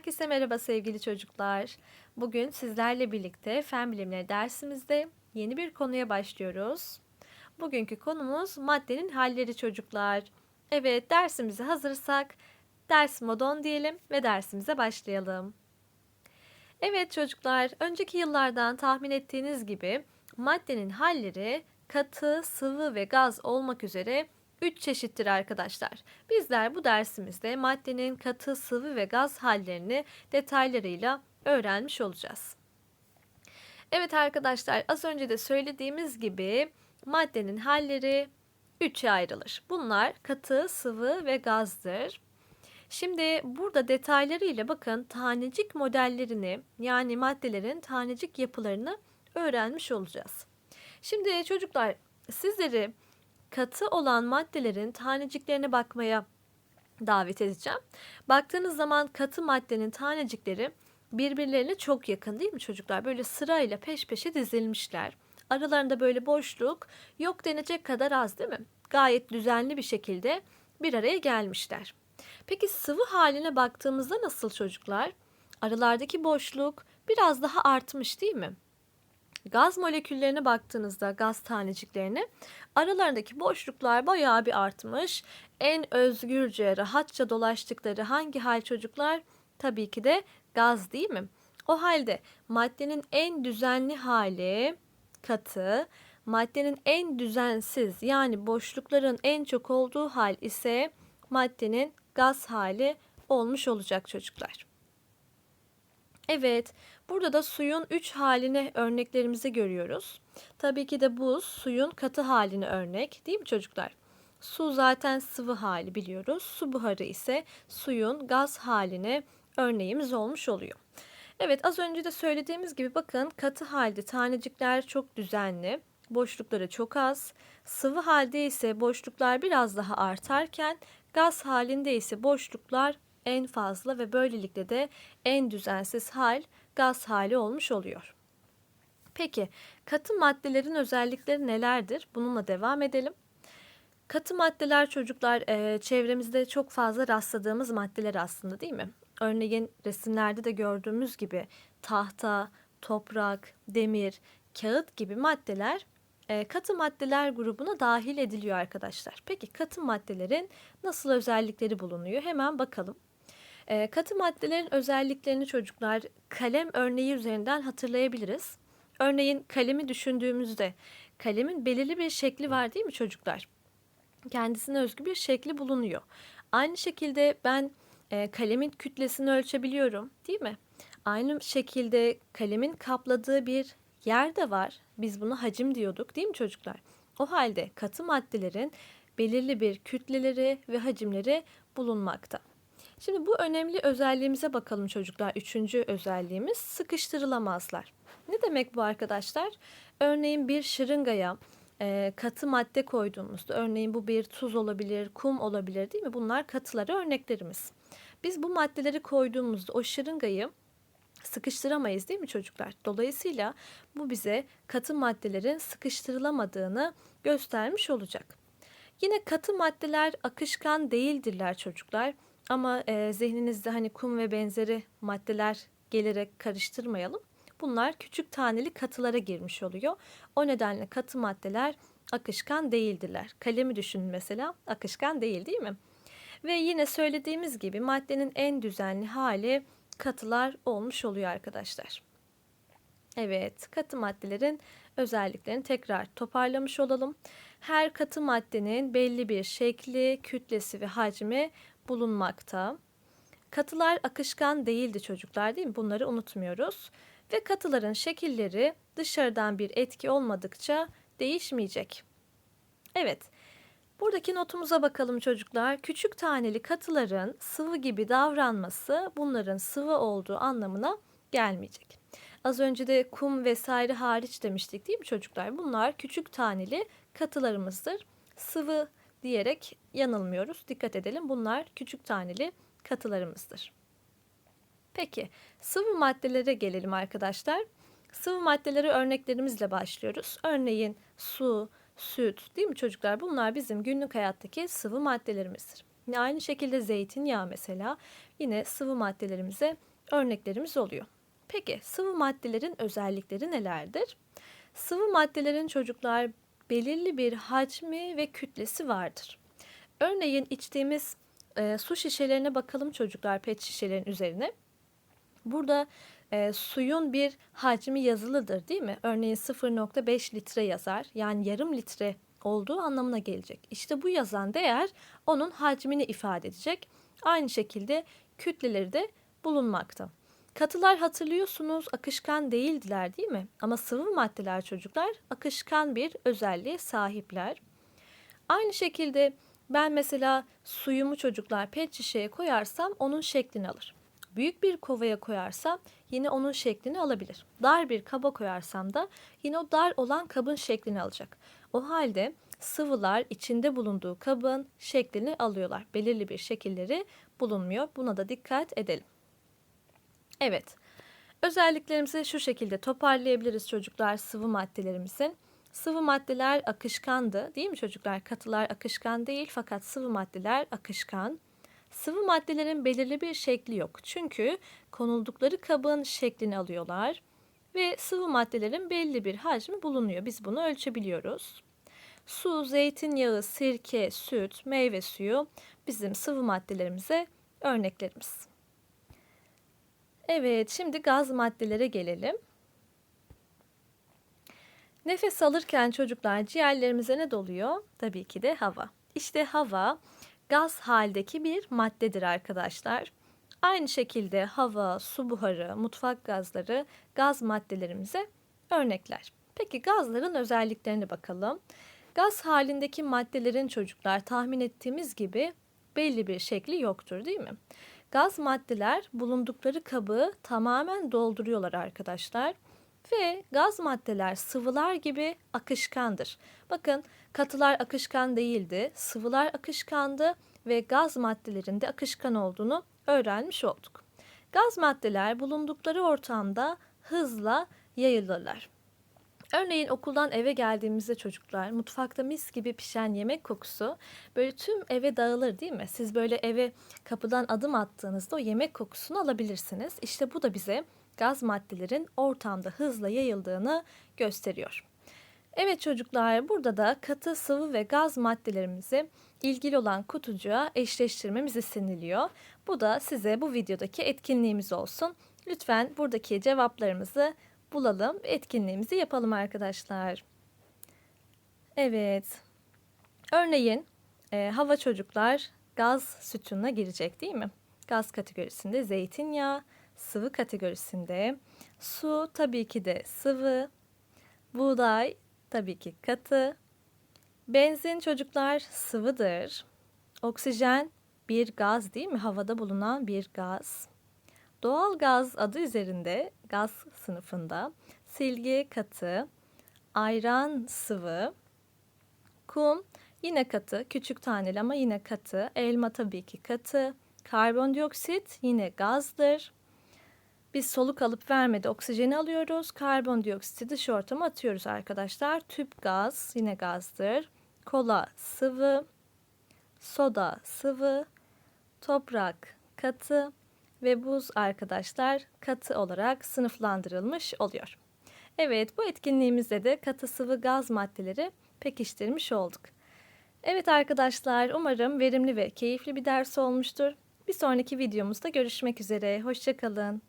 Herkese merhaba sevgili çocuklar. Bugün sizlerle birlikte fen bilimleri dersimizde yeni bir konuya başlıyoruz. Bugünkü konumuz maddenin halleri çocuklar. Evet dersimize hazırsak ders modon diyelim ve dersimize başlayalım. Evet çocuklar, önceki yıllardan tahmin ettiğiniz gibi maddenin halleri katı, sıvı ve gaz olmak üzere 3 çeşittir arkadaşlar. Bizler bu dersimizde maddenin katı, sıvı ve gaz hallerini detaylarıyla öğrenmiş olacağız. Evet arkadaşlar, az önce de söylediğimiz gibi maddenin halleri 3'e ayrılır. Bunlar katı, sıvı ve gazdır. Şimdi burada detaylarıyla bakın tanecik modellerini yani maddelerin tanecik yapılarını öğrenmiş olacağız. Şimdi çocuklar sizleri katı olan maddelerin taneciklerine bakmaya davet edeceğim. Baktığınız zaman katı maddenin tanecikleri birbirlerine çok yakın değil mi çocuklar? Böyle sırayla peş peşe dizilmişler. Aralarında böyle boşluk yok denecek kadar az değil mi? Gayet düzenli bir şekilde bir araya gelmişler. Peki sıvı haline baktığımızda nasıl çocuklar? Aralardaki boşluk biraz daha artmış değil mi? Gaz moleküllerine baktığınızda gaz taneciklerine aralarındaki boşluklar bayağı bir artmış. En özgürce, rahatça dolaştıkları hangi hal çocuklar? Tabii ki de gaz değil mi? O halde maddenin en düzenli hali katı, maddenin en düzensiz yani boşlukların en çok olduğu hal ise maddenin gaz hali olmuş olacak çocuklar. Evet, burada da suyun 3 haline örneklerimizi görüyoruz. Tabii ki de buz suyun katı haline örnek değil mi çocuklar? Su zaten sıvı hali biliyoruz. Su buharı ise suyun gaz haline örneğimiz olmuş oluyor. Evet az önce de söylediğimiz gibi bakın katı halde tanecikler çok düzenli, boşlukları çok az. Sıvı halde ise boşluklar biraz daha artarken gaz halinde ise boşluklar en fazla ve böylelikle de en düzensiz hal gaz hali olmuş oluyor. Peki katı maddelerin özellikleri nelerdir? Bununla devam edelim. Katı maddeler çocuklar e, çevremizde çok fazla rastladığımız maddeler aslında değil mi? Örneğin resimlerde de gördüğümüz gibi tahta, toprak, demir, kağıt gibi maddeler e, katı maddeler grubuna dahil ediliyor arkadaşlar. Peki katı maddelerin nasıl özellikleri bulunuyor? Hemen bakalım. E, katı maddelerin özelliklerini çocuklar kalem örneği üzerinden hatırlayabiliriz. Örneğin kalemi düşündüğümüzde kalemin belirli bir şekli var değil mi çocuklar? Kendisine özgü bir şekli bulunuyor. Aynı şekilde ben e, kalemin kütlesini ölçebiliyorum değil mi? Aynı şekilde kalemin kapladığı bir yer de var. Biz buna hacim diyorduk değil mi çocuklar? O halde katı maddelerin belirli bir kütleleri ve hacimleri bulunmakta. Şimdi bu önemli özelliğimize bakalım çocuklar. Üçüncü özelliğimiz sıkıştırılamazlar. Ne demek bu arkadaşlar? Örneğin bir şırıngaya e, katı madde koyduğumuzda, örneğin bu bir tuz olabilir, kum olabilir değil mi? Bunlar katıları örneklerimiz. Biz bu maddeleri koyduğumuzda o şırıngayı sıkıştıramayız değil mi çocuklar? Dolayısıyla bu bize katı maddelerin sıkıştırılamadığını göstermiş olacak. Yine katı maddeler akışkan değildirler çocuklar. Ama e, zihninizde hani kum ve benzeri maddeler gelerek karıştırmayalım. Bunlar küçük taneli katılara girmiş oluyor. O nedenle katı maddeler akışkan değildirler. Kalemi düşünün mesela akışkan değil değil mi? Ve yine söylediğimiz gibi maddenin en düzenli hali katılar olmuş oluyor arkadaşlar. Evet, katı maddelerin özelliklerini tekrar toparlamış olalım. Her katı maddenin belli bir şekli, kütlesi ve hacmi bulunmakta. Katılar akışkan değildi çocuklar değil mi? Bunları unutmuyoruz. Ve katıların şekilleri dışarıdan bir etki olmadıkça değişmeyecek. Evet, buradaki notumuza bakalım çocuklar. Küçük taneli katıların sıvı gibi davranması bunların sıvı olduğu anlamına gelmeyecek. Az önce de kum vesaire hariç demiştik değil mi çocuklar? Bunlar küçük taneli katılarımızdır. Sıvı diyerek yanılmıyoruz. Dikkat edelim bunlar küçük taneli katılarımızdır. Peki sıvı maddelere gelelim arkadaşlar. Sıvı maddeleri örneklerimizle başlıyoruz. Örneğin su, süt değil mi çocuklar? Bunlar bizim günlük hayattaki sıvı maddelerimizdir. Yine aynı şekilde zeytinyağı mesela yine sıvı maddelerimize örneklerimiz oluyor. Peki sıvı maddelerin özellikleri nelerdir? Sıvı maddelerin çocuklar belirli bir hacmi ve kütlesi vardır. Örneğin içtiğimiz e, su şişelerine bakalım çocuklar pet şişelerin üzerine. Burada e, suyun bir hacmi yazılıdır değil mi? Örneğin 0.5 litre yazar. Yani yarım litre olduğu anlamına gelecek. İşte bu yazan değer onun hacmini ifade edecek. Aynı şekilde kütleleri de bulunmakta. Katılar hatırlıyorsunuz akışkan değildiler değil mi? Ama sıvı maddeler çocuklar akışkan bir özelliğe sahipler. Aynı şekilde ben mesela suyumu çocuklar pet şişeye koyarsam onun şeklini alır. Büyük bir kovaya koyarsam yine onun şeklini alabilir. Dar bir kaba koyarsam da yine o dar olan kabın şeklini alacak. O halde sıvılar içinde bulunduğu kabın şeklini alıyorlar. Belirli bir şekilleri bulunmuyor. Buna da dikkat edelim. Evet. Özelliklerimizi şu şekilde toparlayabiliriz çocuklar sıvı maddelerimizin. Sıvı maddeler akışkandı değil mi çocuklar? Katılar akışkan değil fakat sıvı maddeler akışkan. Sıvı maddelerin belirli bir şekli yok. Çünkü konuldukları kabın şeklini alıyorlar ve sıvı maddelerin belli bir hacmi bulunuyor. Biz bunu ölçebiliyoruz. Su, zeytinyağı, sirke, süt, meyve suyu bizim sıvı maddelerimize örneklerimiz. Evet, şimdi gaz maddelere gelelim. Nefes alırken çocuklar ciğerlerimize ne doluyor? Tabii ki de hava. İşte hava gaz haldeki bir maddedir arkadaşlar. Aynı şekilde hava, su buharı, mutfak gazları gaz maddelerimize örnekler. Peki gazların özelliklerine bakalım. Gaz halindeki maddelerin çocuklar tahmin ettiğimiz gibi belli bir şekli yoktur değil mi? Gaz maddeler bulundukları kabı tamamen dolduruyorlar arkadaşlar. Ve gaz maddeler sıvılar gibi akışkandır. Bakın katılar akışkan değildi, sıvılar akışkandı ve gaz maddelerinde akışkan olduğunu öğrenmiş olduk. Gaz maddeler bulundukları ortamda hızla yayılırlar. Örneğin okuldan eve geldiğimizde çocuklar mutfakta mis gibi pişen yemek kokusu böyle tüm eve dağılır değil mi? Siz böyle eve kapıdan adım attığınızda o yemek kokusunu alabilirsiniz. İşte bu da bize gaz maddelerin ortamda hızla yayıldığını gösteriyor. Evet çocuklar burada da katı, sıvı ve gaz maddelerimizi ilgili olan kutucuğa eşleştirmemiz isteniliyor. Bu da size bu videodaki etkinliğimiz olsun. Lütfen buradaki cevaplarımızı bulalım etkinliğimizi yapalım arkadaşlar. Evet. Örneğin e, hava çocuklar gaz sütununa girecek değil mi? Gaz kategorisinde zeytinyağı, sıvı kategorisinde su tabii ki de sıvı, buğday tabii ki katı, benzin çocuklar sıvıdır, oksijen bir gaz değil mi? Havada bulunan bir gaz. Doğal gaz adı üzerinde gaz sınıfında silgi katı, ayran sıvı, kum yine katı, küçük taneli ama yine katı, elma tabii ki katı, karbondioksit yine gazdır. Biz soluk alıp vermede oksijeni alıyoruz, karbondioksiti dış ortama atıyoruz arkadaşlar. Tüp gaz yine gazdır, kola sıvı, soda sıvı, toprak katı, ve buz arkadaşlar katı olarak sınıflandırılmış oluyor. Evet bu etkinliğimizde de katı sıvı gaz maddeleri pekiştirmiş olduk. Evet arkadaşlar umarım verimli ve keyifli bir ders olmuştur. Bir sonraki videomuzda görüşmek üzere. Hoşçakalın.